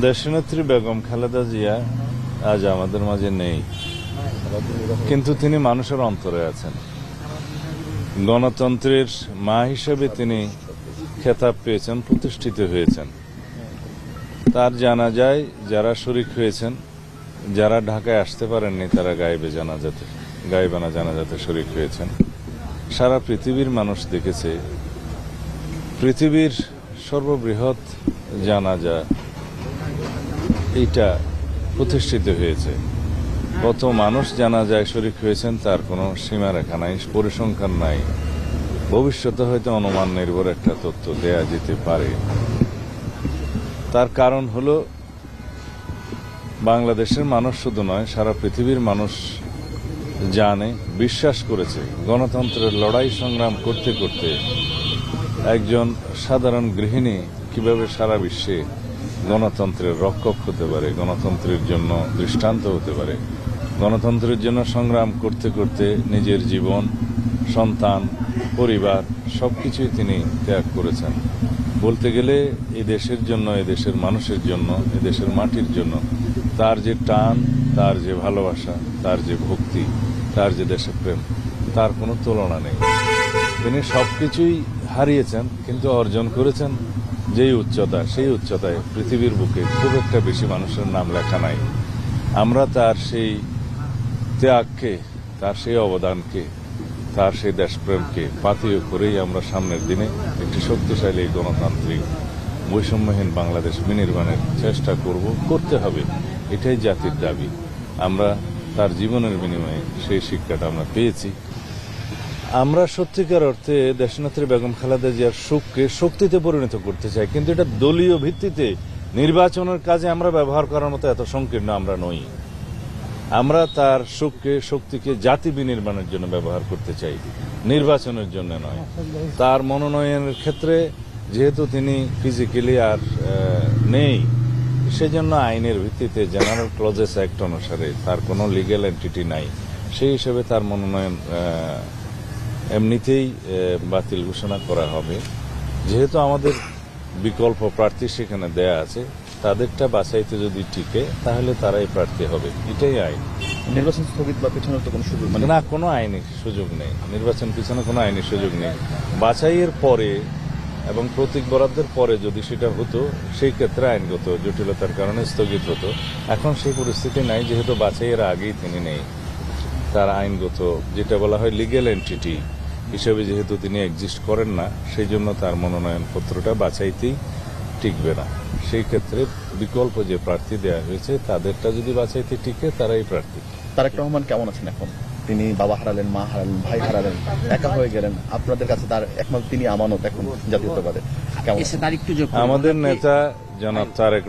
দেশনেত্রী বেগম খালেদা জিয়া আজ আমাদের মাঝে নেই। কিন্তু তিনি মানুষের অন্তরে আছেন। গণতন্ত্রের মা হিসেবে তিনি খেতাব পেয়েছেন, প্রতিষ্ঠিত হয়েছেন। তার জানা যায়, যারা শরিক হয়েছেন, যারা ঢাকায় আসতে পারেননি, তারা গায়েবে জানাজাতে, গায়েবানা জানাজাতে শরিক হয়েছেন। সারা পৃথিবীর মানুষ দেখেছে, পৃথিবীর সর্ববৃহৎ জানাজা এইটা প্রতিষ্ঠিত হয়েছে। কত মানুষ জানা যায় শরিক হয়েছেন, তার কোনো সীমারেখা নাই, পরিসংখ্যান নাই। ভবিষ্যতে হয়তো অনুমান নির্ভর একটা তথ্য দেয়া যেতে পারে। তার কারণ হলো, বাংলাদেশের মানুষ শুধু নয়, সারা পৃথিবীর মানুষ জানে, বিশ্বাস করেছে, গণতন্ত্রের লড়াই সংগ্রাম করতে করতে একজন সাধারণ গৃহিণী কীভাবে সারা বিশ্বে গণতন্ত্রের রক্ষক হতে পারে, গণতন্ত্রের জন্য দৃষ্টান্ত হতে পারে। গণতন্ত্রের জন্য সংগ্রাম করতে করতে নিজের জীবন, সন্তান, পরিবার সবকিছুই তিনি ত্যাগ করেছেন। বলতে গেলে এই দেশের জন্য এই দেশের মানুষের জন্য এই দেশের মাটির জন্য তার যে টান, তার যে ভালোবাসা, তার যে ভক্তি, তার যে দেশপ্রেম তার কোনো তুলনা নেই। তিনি সবকিছুই হারিয়েছেন, কিন্তু অর্জন করেছেন। যেই উচ্চতা, সেই উচ্চতায় পৃথিবীর বুকে খুব একটা বেশি মানুষের নাম লেখা নাই। আমরা তার সেই ত্যাগকে, তার সেই অবদানকে, তার সেই দেশপ্রেমকে পাথেয় করেই আমরা সামনের দিনে একটি শক্তিশালী গণতান্ত্রিক, বৈষম্যহীন বাংলাদেশ বিনির্মাণের চেষ্টা করব, করতে হবে। এটাই জাতির দাবি। আমরা তার জীবনের বিনিময়ে সেই শিক্ষাটা আমরা পেয়েছি। আমরা সত্যিকার অর্থে দেশনেত্রী বেগম খালেদা জিয়ার সুখকে শক্তিতে পরিণত করতে চাই, কিন্তু এটা দলীয় ভিত্তিতে নির্বাচনের কাজে আমরা ব্যবহার করার মতো এত সংকীর্ণ আমরা নই। আমরা তার সুখকে শক্তিকে জাতি বিনির্মাণের জন্য ব্যবহার করতে চাই, নির্বাচনের জন্য নয়। তার মনোনয়নের ক্ষেত্রে যেহেতু তিনি ফিজিক্যালি আর নেই, সেজন্য আইনের ভিত্তিতে জেনারেল ক্লজেস অ্যাক্ট অনুসারে তার কোনো লিগ্যাল এন্টিটি নাই। সেই হিসেবে তার মনোনয়ন এমনিতেই বাতিল ঘোষণা করা হবে। যেহেতু আমাদের বিকল্প প্রার্থী সেখানে দেয়া আছে তাদেরটা বাছাইতে যদি টিকে তাহলে তারাই প্রার্থী হবে। এটাই আইন। নির্বাচন স্থগিত বা পেছনের তো কোনো সুযোগ মানে না কোনো আইনি সুযোগ নেই। নির্বাচন পিছনে কোনো আইনি সুযোগ নেই। বাছাইয়ের পরে এবং প্রতীক বরাদ্দের পরে যদি সেটা হতো সেই ক্ষেত্রে আইনগত জটিলতার কারণে স্থগিত হতো। এখন সেই পরিস্থিতি নাই যেহেতু বাছাইয়ের আগেই তিনি নেই। তার আইনগত যেটা বলা হয় লিগেল এন্টিটি হিসেবে যেহেতু তিনি এক্সিস্ট করেন না সেই জন্য তার মনোনয়ন পত্রটা বাছাইতেই টিকবে না। সেই ক্ষেত্রে বিকল্প যে প্রার্থী দেওয়া হয়েছে তাদেরটা যদি বাছাইতে টিকে তারাই প্রার্থী। তারেক রহমান কেমন আছেন এখন? তিনি বাবা হারালেন মা হারালেন ভাই হারালেন একা হয়ে গেলেন। আপনাদের কাছে তার একমাত্র তিনি আমানত এখন জাতীয়তাবাদে। আমাদের নেতা জনাব তারেক